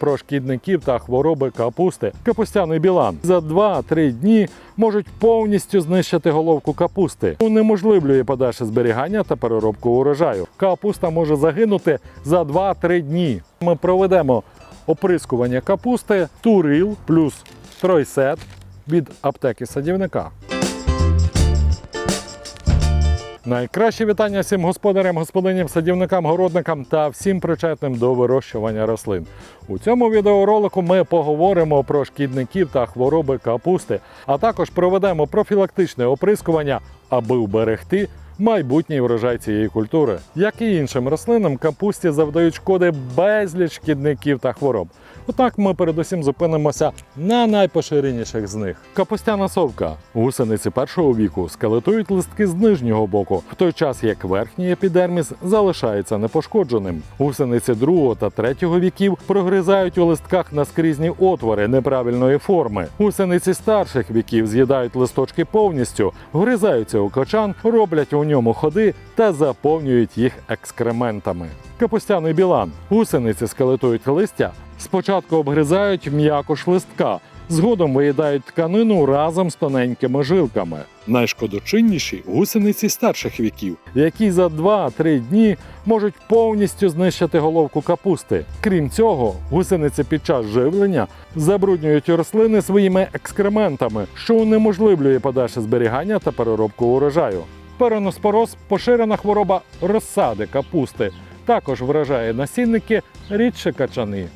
про шкідників та хвороби капусти. Капустяний білан за 2-3 дні можуть повністю знищити головку капусти. Унеможливлює подальше зберігання та переробку урожаю. Капуста може загинути за 2-3 дні. Ми проведемо оприскування капусти Турил плюс Тройсет від аптеки садівника. Найкраще вітання всім господарям, господиням, садівникам, городникам та всім причетним до вирощування рослин. У цьому відеоролику ми поговоримо про шкідників та хвороби капусти, а також проведемо профілактичне оприскування, аби вберегти майбутній врожай цієї культури. Як і іншим рослинам, капусті завдають шкоди безліч шкідників та хвороб. Отак ми передусім зупинимося на найпоширеніших з них. Капустяна совка. Гусениці першого віку скелетують листки з нижнього боку, в той час як верхній епідерміс залишається непошкодженим. Гусениці другого та третього віків прогризають у листках наскрізні отвори неправильної форми. Гусениці старших віків з'їдають листочки повністю, вгризаються у кочан, роблять у ньому ходи та заповнюють їх екскрементами. Капустяний білан. Гусениці скелетують листя, спочатку обгризають м'якош листка, згодом виїдають тканину разом з тоненькими жилками. Найшкодочинніші гусениці старших віків, які за 2-3 дні можуть повністю знищити головку капусти. Крім цього, гусениці під час живлення забруднюють рослини своїми екскрементами, що унеможливлює подальше зберігання та переробку урожаю. Пероноспороз поширена хвороба розсади капусти. Також вражає насінники рідше качани.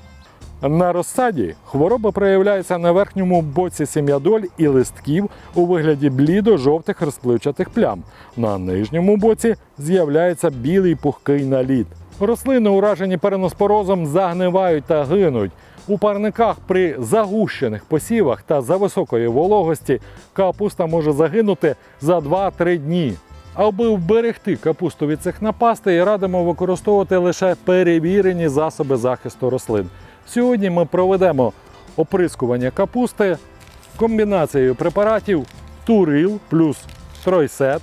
На розсаді хвороба проявляється на верхньому боці сім'ядоль і листків у вигляді блідо-жовтих розпливчатих плям. На нижньому боці з'являється білий пухкий наліт. Рослини, уражені переноспорозом, загнивають та гинуть. У парниках при загущених посівах та за високої вологості капуста може загинути за 2-3 дні. Аби вберегти капусту від цих напастей, радимо використовувати лише перевірені засоби захисту рослин. Сьогодні ми проведемо оприскування капусти комбінацією препаратів Турил плюс Тройсет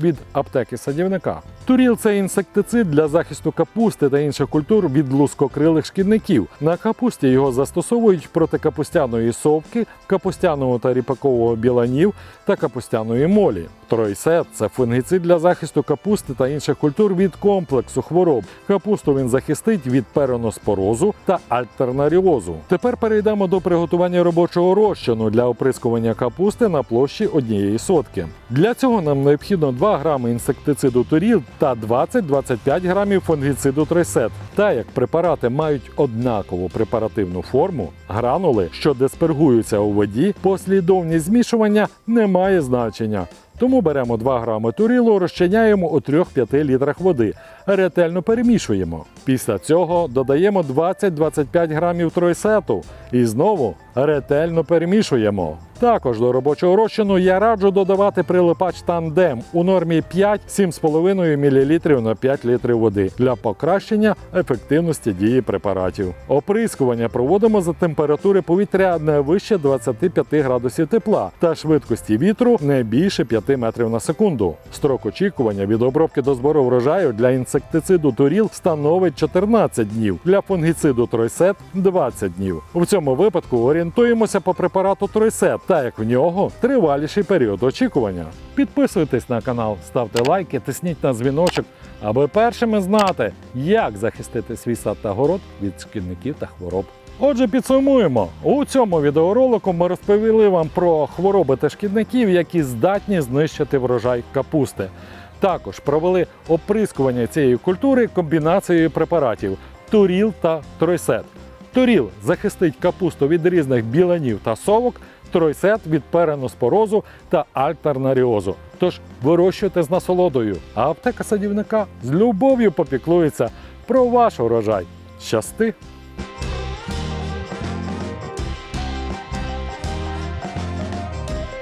від аптеки садівника. Туріл це інсектицид для захисту капусти та інших культур від лускокрилих шкідників. На капусті його застосовують проти капустяної совки, капустяного та ріпакового біланів та капустяної молі. Тройсет це фунгіцид для захисту капусти та інших культур від комплексу хвороб. Капусту він захистить від пероноспорозу та альтернаріозу. Тепер перейдемо до приготування робочого розчину для оприскування капусти на площі однієї сотки. Для цього нам необхідно 2 грами інсектициду Туріл та 20-25 грамів фунгіциду Тройсет. Та як препарати мають однакову препаративну форму, гранули, що диспергуються у воді, послідовність змішування не має значення. Тому беремо 2 грами турілу, розчиняємо у 3-5 літрах води, ретельно перемішуємо. Після цього додаємо 20-25 грамів тройсету і знову ретельно перемішуємо. Також до робочого розчину я раджу додавати прилипач тандем у нормі 5-7,5 мл на 5 літрів води для покращення ефективності дії препаратів. Оприскування проводимо за температури повітря не вище 25 градусів тепла та швидкості вітру не більше 5 метрів на секунду. Строк очікування від обробки до збору врожаю для інсектициду туріл становить 14 днів, для фунгіциду тройсет 20 днів. У цьому випадку орієнтуємося по препарату тройсет, так як в нього триваліший період очікування. Підписуйтесь на канал, ставте лайки, тисніть на дзвіночок, аби першими знати, як захистити свій сад та город від шкідників та хвороб. Отже, підсумуємо. У цьому відеоролику ми розповіли вам про хвороби та шкідників, які здатні знищити врожай капусти. Також провели оприскування цієї культури комбінацією препаратів Туріл та Тройсет. Туріл захистить капусту від різних біланів та совок, тройсет від переноспорозу та альтернаріозу. Тож вирощуйте з насолодою, а аптека садівника з любов'ю попіклується про ваш урожай. Щасти!